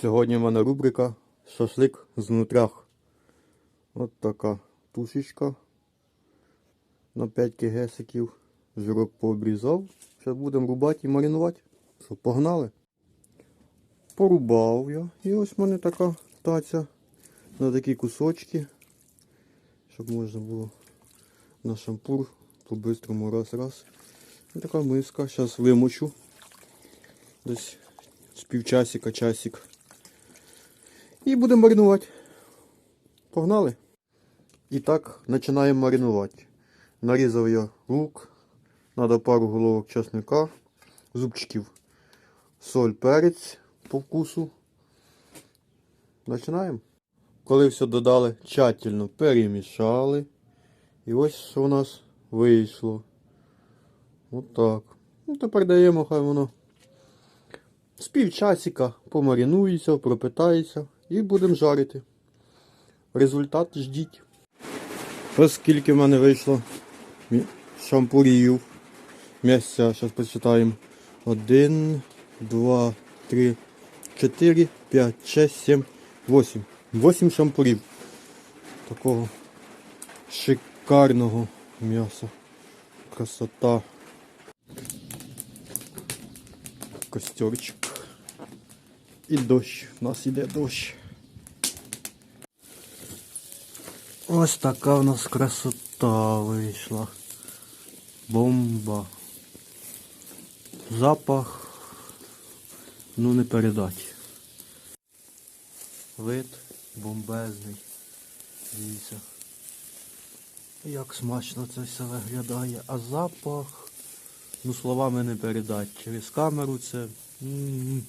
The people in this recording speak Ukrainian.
Сьогодні в мене рубрика Шашлик з нутрях. От така тушечка на 5 кгсиків. Жирок пообрізав. Зараз будемо рубати і маринувати. Що, погнали? Порубав я. І ось в мене така таця на такі кусочки. Щоб можна було на шампур по-бистрому раз-раз. І така миска. Зараз вимочу. Десь з півчасика, часик. І будемо маринувати. Погнали. І так, починаємо маринувати. Нарізав я лук. Надо пару головок чесника, зубчиків, соль, перець по вкусу. Починаємо. Коли все додали, тщательно перемішали. І ось що у нас вийшло. Отак. Ну, тепер даємо, хай воно з півчасика помаринується, пропитається і будемо жарити. Результат ждіть. Ось скільки в мене вийшло шампурів. Місця, зараз почитаємо. Один, два, три, чотири, п'ять, шесть, сім, восім. Восім шампурів. Такого шикарного м'яса. Красота. Костерчик. І дощ. У нас іде дощ. Ось така в нас красота вийшла. Бомба. Запах. Ну не передать. Вид бомбезний. Дивіться. Як смачно це все виглядає. А запах. Ну словами не передать. Через камеру це. м,